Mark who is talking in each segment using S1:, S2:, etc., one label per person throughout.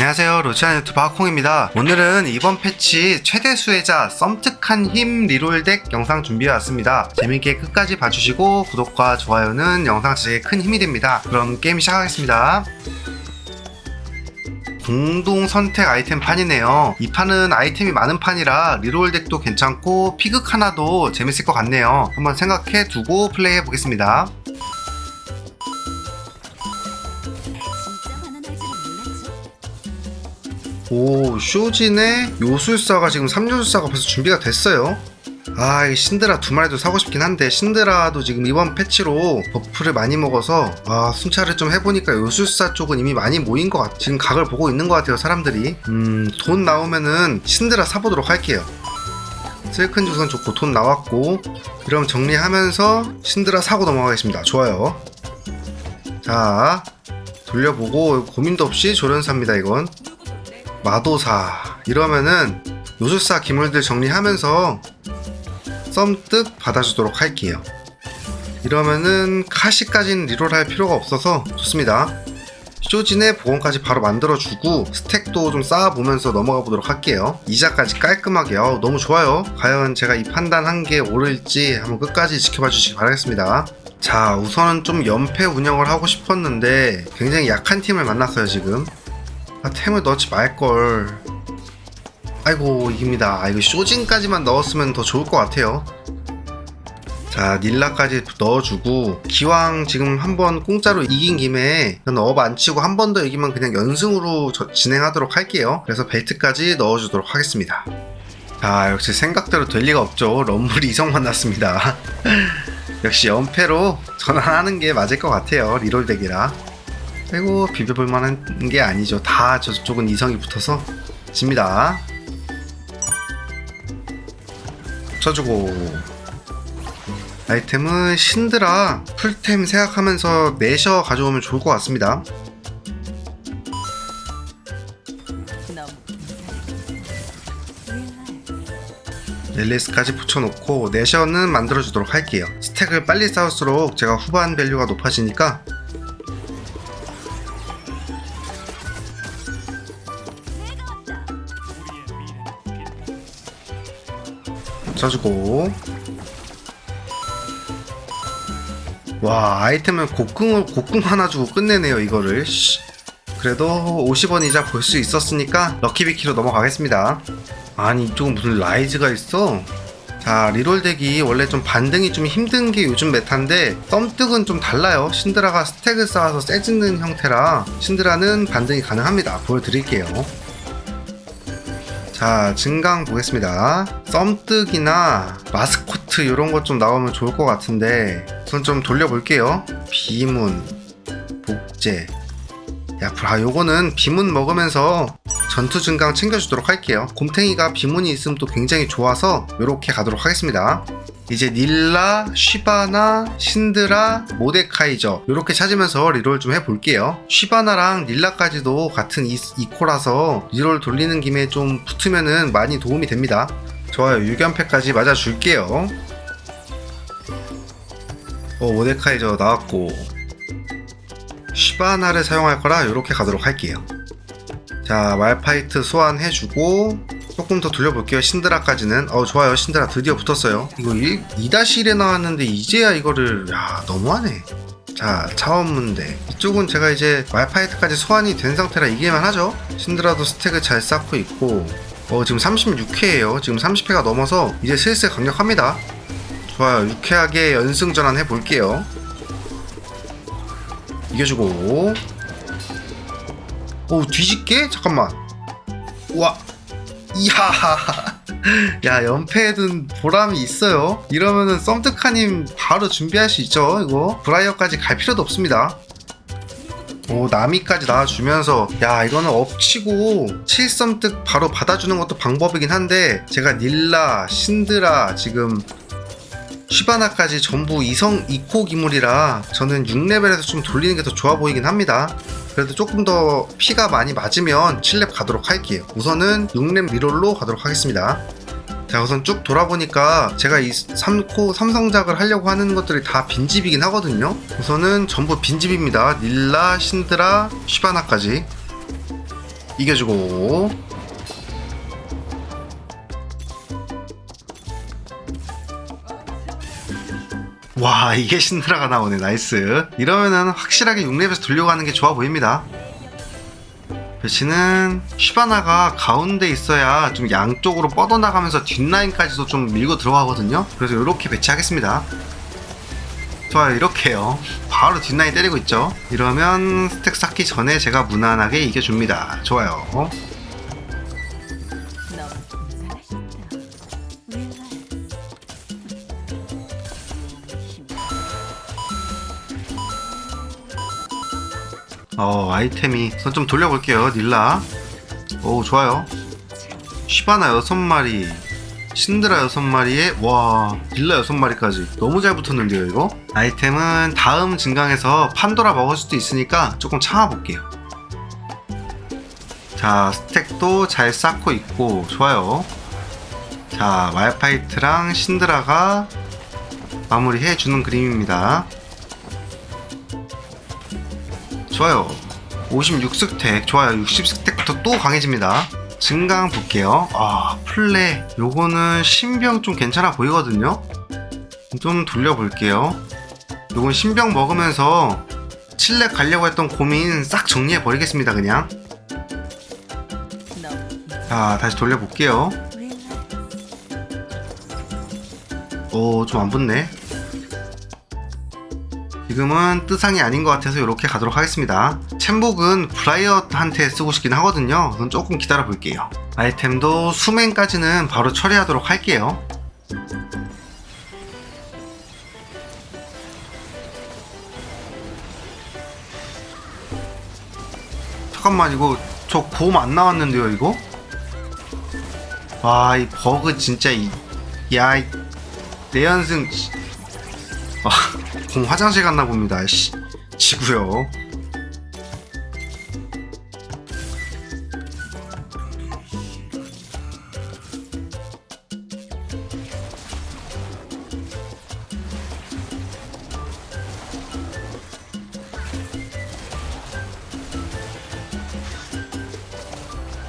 S1: 안녕하세요 로치안 유튜버 하콩입니다 오늘은 이번 패치 최대 수혜자 썸특한 힘 리롤덱 영상 준비해왔습니다 재밌게 끝까지 봐주시고 구독과 좋아요는 영상 제작에 큰 힘이 됩니다 그럼 게임 시작하겠습니다 공동 선택 아이템 판이네요. 이 판은 아이템이 많은 판이라 리롤 덱도 괜찮고 피극 하나도 재밌을 것 같네요. 한번 생각해 두고 플레이해 보겠습니다. 오, 쇼진의 요술사가 지금 3요술사가 벌써 준비가 됐어요. 아, 이 신드라 두 마리도 사고 싶긴 한데 신드라도 지금 이번 패치로 버프를 많이 먹어서 아, 순찰을 좀 해보니까 요술사 쪽은 이미 많이 모인 것 같. 지금 각을 보고 있는 것 같아요, 사람들이. 음, 돈 나오면은 신드라 사보도록 할게요. 슬큰 주선 좋고 돈 나왔고 이러면 정리하면서 신드라 사고 넘어가겠습니다. 좋아요. 자, 돌려보고 고민도 없이 조련사입니다, 이건. 마도사. 이러면은 요술사 기물들 정리하면서 썸뜩 받아주도록 할게요. 이러면은 카시까지는 리롤할 필요가 없어서 좋습니다. 쇼진의 보건까지 바로 만들어주고 스택도 좀 쌓아보면서 넘어가 보도록 할게요. 이자까지 깔끔하게. 어, 너무 좋아요. 과연 제가 이 판단한 게 옳을지 한번 끝까지 지켜봐 주시기 바라겠습니다. 자 우선은 좀 연패 운영을 하고 싶었는데 굉장히 약한 팀을 만났어요 지금 아 템을 넣지 말걸. 아이고 이깁니다. 아 이거 쇼진까지만 넣었으면 더 좋을 것 같아요. 자 닐라까지 넣어주고 기왕 지금 한번 공짜로 이긴 김에 업안 치고 한 번 더 이기면 그냥 연승으로 저- 진행하도록 할게요. 그래서 벨트까지 넣어주도록 하겠습니다. 자 역시 생각대로 될 리가 없죠. 럼블이 이성 만 났습니다. 역시 연패로 전환하는 게 맞을 것 같아요. 리롤 덱이라 아이고 비벼볼 만한 게 아니죠. 다 저쪽은 이성이 붙어서 집니다. 쳐주고. 아이템은 신드라 풀템 생각하면서 내셔 가져오면 좋을 것 같습니다. 렐리스까지 붙여놓고 내셔는 만들어주도록 할게요. 스택을 빨리 쌓을수록 제가 후반 밸류가 높아지니까 쳐주고. 와 아이템을 곡궁을 곡궁 하나 주고 끝내네요 이거를. 씨. 그래도 50원 이자 볼 수 있었으니까 럭키비키로 넘어가겠습니다. 아니 이쪽은 무슨 라이즈가 있어? 자 리롤 덱이 원래 좀 반등이 좀 힘든 게 요즘 메타인데 썸뜩은 좀 달라요. 신드라가 스택을 쌓아서 세지는 형태라 신드라는 반등이 가능합니다. 보여드릴게요 자 증강 보겠습니다. 썸뜩이나 마스코트 이런 것 좀 나오면 좋을 것 같은데 우선 좀 돌려볼게요. 비문 복제. 야, 아, 요거는 비문 먹으면서 전투 증강 챙겨주도록 할게요. 곰탱이가 비문이 또 굉장히 좋아서 이렇게 가도록 하겠습니다. 이제 닐라, 쉬바나, 신드라, 모데카이저 이렇게 찾으면서 리롤 좀 해볼게요. 쉬바나랑 닐라까지도 같은 이, 이코라서 리롤 돌리는 김에 좀 붙으면은 많이 도움이 됩니다. 좋아요. 유견패까지 맞아줄게요. 어, 모데카이저 나왔고 쉬바나를 사용할 거라 이렇게 가도록 할게요. 자, 말파이트 소환해주고 조금 더 돌려볼게요. 신드라까지는. 어, 좋아요. 신드라 드디어 붙었어요. 이거 1, 2-1에 나왔는데 이제야 이거를 야 너무하네. 자, 차원문대. 이쪽은 제가 이제 말파이트까지 소환이 된 상태라 이기만 하죠. 신드라도 스택을 잘 쌓고 있고 어, 지금 36회예요. 지금 30회가 넘어서 이제 슬슬 강력합니다. 좋아요. 유쾌하게 연승 전환 해 볼게요. 이겨주고 오 뒤집게? 잠깐만. 우와. 이야 야 연패에든 보람이 있어요. 이러면은 썸뜩하님 바로 준비할 수 있죠 이거? 브라이어까지 갈 필요도 없습니다. 오 나미까지 나와주면서. 야 이거는 엎치고 7썸뜩 바로 받아주는 것도 방법이긴 한데 제가 닐라 신드라 지금 시바나까지 전부 이성 이코 기물이라 저는 6레벨에서 좀 돌리는 게 더 좋아 보이긴 합니다. 그래도 조금 더 피가 많이 맞으면 7렙 가도록 할게요. 우선은 6렙 리롤로 가도록 하겠습니다. 자 우선 쭉 돌아보니까 제가 이 3코 삼성작을 하려고 하는 것들이 다 빈집이긴 하거든요. 우선은 전부 빈집입니다. 닐라, 신드라, 시바나까지. 이겨주고 와 이게 신드라가 나오네. 나이스. 이러면은 확실하게 6렙에서 돌려가는 게 좋아 보입니다. 배치는 슈바나가 가운데 있어야 좀 양쪽으로 뻗어나가면서 뒷라인까지도 좀 밀고 들어가거든요. 그래서 이렇게 배치하겠습니다. 좋아요. 이렇게요. 바로 뒷라인 때리고 있죠. 이러면 스택 쌓기 전에 제가 무난하게 이겨줍니다. 좋아요 어 아이템이. 우선 좀 돌려볼게요 닐라. 오 좋아요. 슈바나 6마리 신드라 6마리에 와 닐라 6마리까지. 너무 잘 붙었는데요 이거? 아이템은 다음 증강에서 판도라 먹을 수도 있으니까 조금 참아볼게요. 자 스택도 잘 쌓고 있고 좋아요. 자 말파이트랑 신드라가 마무리해주는 그림입니다 좋아요. 56스택 좋아요. 60스택부터 또 강해집니다. 증강 볼게요. 아 플레. 요거는 신병 좀 괜찮아 보이거든요? 좀 돌려볼게요. 요건 신병 먹으면서 칠렙 가려고 했던 고민 싹 정리해 버리겠습니다 그냥. 자 다시 돌려볼게요.
S2: 릴렉스.
S1: 오좀 안 붙네 지금은 뜨상이 아닌 것 같아서 이렇게 가도록 하겠습니다 챔복은 브라이엇한테 쓰고 싶긴 하거든요 그건 조금 기다려 볼게요 아이템도 수맹까지는 바로 처리하도록 할게요 잠깐만 이거 저 곰 안 나왔는데요 이거? 와 이 버그 진짜 이 야, 이 내연승 씨. 아, 공 화장실 갔나 봅니다. 씨. 지구요.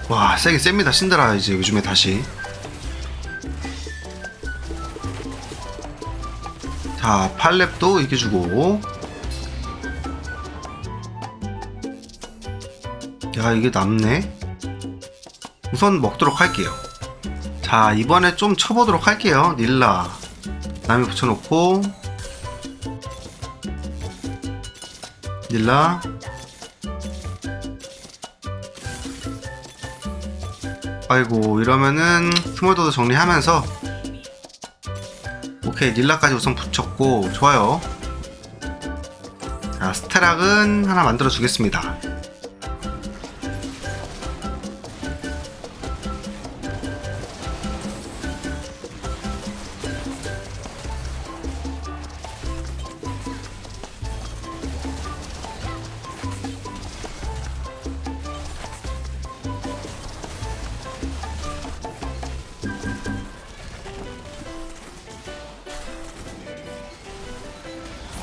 S1: 와, 세긴 셉니다. 신드라 이제 요즘에 다시. 자, 팔렙도 이겨주고. 야, 이게 남네? 우선 먹도록 할게요. 자, 이번에 좀 쳐보도록 할게요. 닐라. 남이 붙여놓고. 닐라. 아이고, 이러면은 스몰도도 정리하면서 오케이 닐라까지 우선 붙였고 좋아요. 자 스테락은 하나 만들어 주겠습니다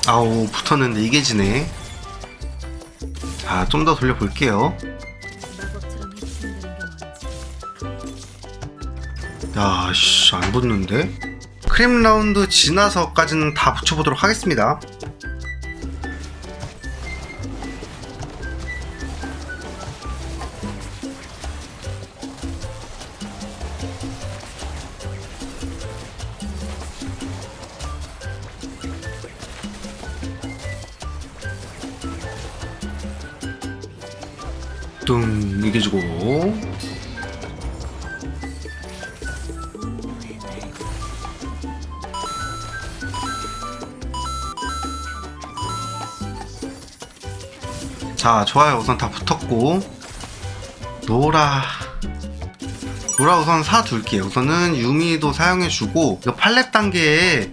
S1: 아우 붙었는데 이게 지네. 자 좀 더 돌려볼게요. 야씨 안 붙는데? 크림 라운드 지나서까지는 다 붙여보도록 하겠습니다 뚱 이겨주고. 자 좋아요. 우선 다 붙었고. 노라. 노라 우선 사둘게요. 우선은 유미도 사용해주고 이거 팔렙 단계에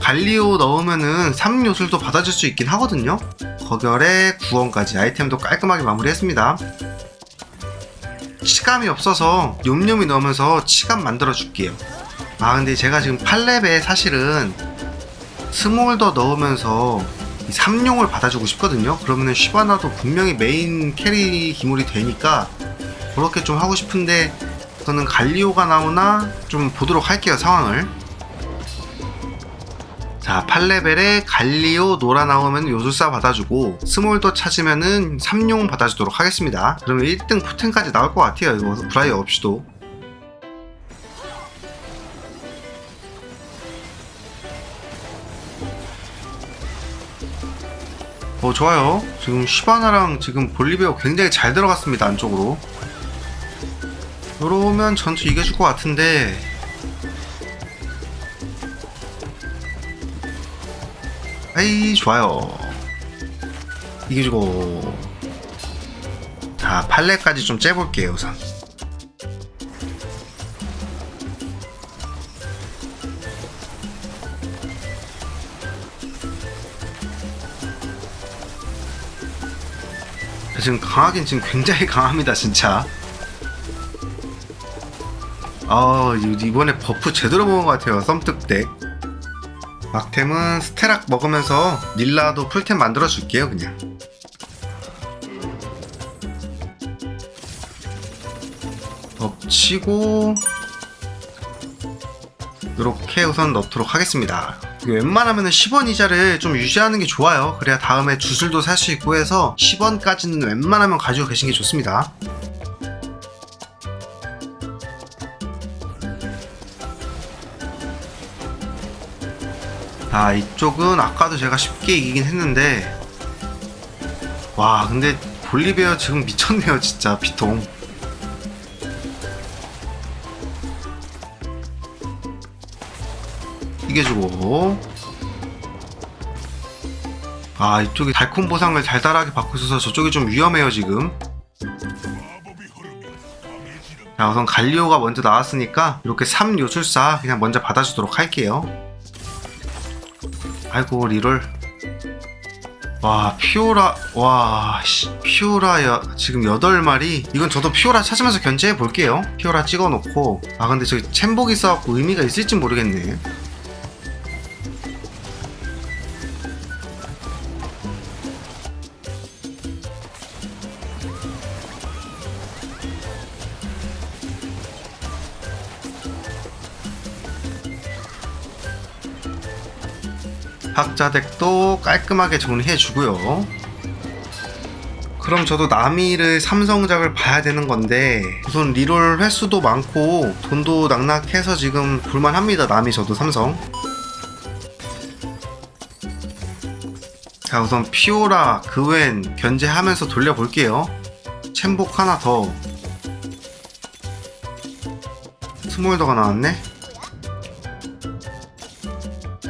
S1: 갈리오 넣으면은 3요술도 받아줄 수 있긴 하거든요 거결에 구원까지 아이템도 깔끔하게 마무리했습니다 치감이 없어서 욤욤이 넣으면서 치감 만들어 줄게요 아 근데 제가 지금 8렙에 사실은 스몰더 넣으면서 이 삼룡을 받아주고 싶거든요. 그러면은 쉬바나도 분명히 메인 캐리 기물이 되니까 그렇게 좀 하고 싶은데 저는 갈리오가 나오나 좀 보도록 할게요 상황을. 자, 8레벨에 갈리오 노라 나오면 요술사 받아주고 스몰더 찾으면은 삼룡 받아주도록 하겠습니다. 그러면 1등 포텐까지 나올 것 같아요. 이거 브라이어 없이도. 어 좋아요. 지금 시바나랑 지금 볼리베어 굉장히 잘 들어갔습니다 안쪽으로. 이러면 전투 이겨줄 것 같은데 에이 좋아요. 이겨주고 자 팔레까지 좀 째볼게요 우선. 지금 강하긴 지금 굉장히 강합니다 진짜. 아 이- 이번에 버프 제대로 먹은 것 같아요 썸뜩 덱 막템은 스테락 먹으면서 닐라도 풀템 만들어 줄게요 그냥. 덮치고 이렇게 우선 넣도록 하겠습니다. 웬만하면 10원 이자를 좀 유지하는 게 좋아요. 그래야 다음에 주술도 살 수 있고 해서 10원까지는 웬만하면 가지고 계신 게 좋습니다 아 이쪽은 아까도 제가 쉽게 이기긴 했는데. 와 근데 볼리베어 지금 미쳤네요 진짜 피통. 이겨주고. 아 이쪽이 달콤 보상을 달달하게 받고 있어서 저쪽이 좀 위험해요 지금. 자 우선 갈리오가 먼저 나왔으니까 이렇게 3요술사 그냥 먼저 받아주도록 할게요 아이고 리롤 와 피오라 와 씨, 피오라 야, 지금 8마리? 이건 저도 피오라 찾으면서 견제해 볼게요. 피오라 찍어놓고. 아 근데 저기 챔복이 있어갖고 의미가 있을지 모르겠네 학자덱도 깔끔하게 정리해 주고요. 그럼 저도 나미를 삼성작을 봐야 되는 건데 우선 리롤 횟수도 많고 돈도 낙낙해서 지금 볼만합니다. 나미 저도 삼성. 자 우선 피오라 그웬 견제하면서 돌려볼게요. 챔복 하나 더. 스몰더가 나왔네.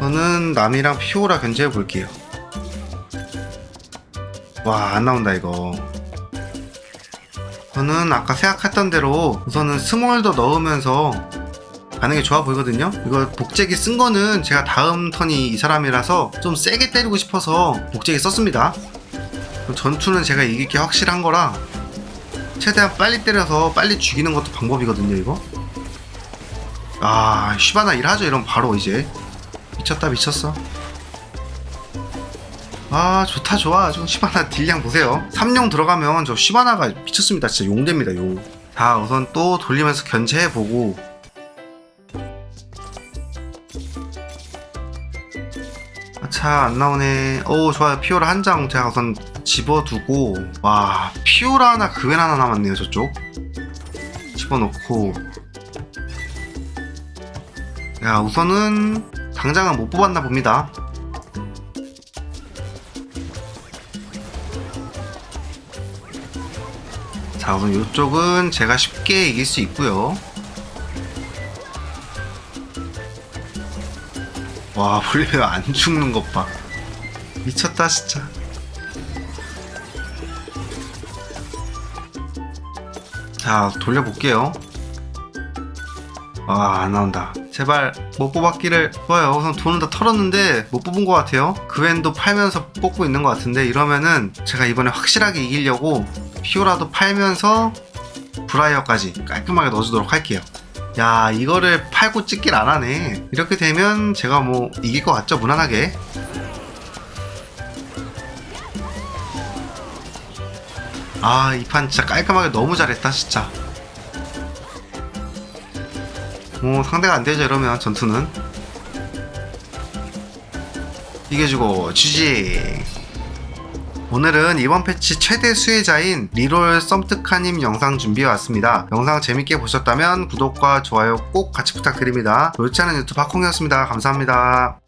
S1: 저는 남이랑 피오라 견제해 볼게요. 와, 안 나온다, 이거. 저는 아까 생각했던 대로 우선은 스몰더 넣으면서 가는 게 좋아 보이거든요? 이거 복제기 쓴 거는 제가 다음 턴이 이 사람이라서 좀 세게 때리고 싶어서 복제기 썼습니다. 전투는 제가 이길 게 확실한 거라 최대한 빨리 때려서 빨리 죽이는 것도 방법이거든요, 이거. 아, 쉬바나 일하죠, 이러면 바로 이제. 미쳤다 미쳤어. 아 좋다 좋아. 좀 시바나 딜량 보세요. 3용 들어가면 저 시바나가 미쳤습니다. 진짜 용됩니다 용자 우선 또 돌리면서 견제해보고. 아차 안 나오네. 오 좋아요. 피오라 한 장 제가 우선 집어두고. 와 피오라 하나 그웬 하나 남았네요 저쪽. 집어넣고. 야 우선은 당장은 못 뽑았나 봅니다. 자, 우선 이쪽은 제가 쉽게 이길 수 있고요. 와, 볼리베어 안 죽는 것 봐. 미쳤다, 진짜. 자, 돌려볼게요. 아, 안 나온다. 제발 못 뽑았기를 좋아요. 우선 돈은 다 털었는데 못 뽑은 것 같아요. 그웬도 팔면서 뽑고 있는 것 같은데 이러면은 제가 이번에 확실하게 이기려고 피오라도 팔면서 브라이어까지 깔끔하게 넣어주도록 할게요. 야 이거를 팔고 찍길 안 하네. 이렇게 되면 제가 뭐 이길 것 같죠 무난하게. 아 이 판 진짜 깔끔하게 너무 잘했다 진짜. 오 상대가 안 되죠 이러면 전투는 이겨주고 GG 오늘은 이번 패치 최대 수혜자인 리롤 썸특하님 영상 준비해왔습니다. 영상 재밌게 보셨다면 구독과 좋아요 꼭 같이 부탁드립니다. 롤치하는 유튜브 하콩이었습니다. 감사합니다.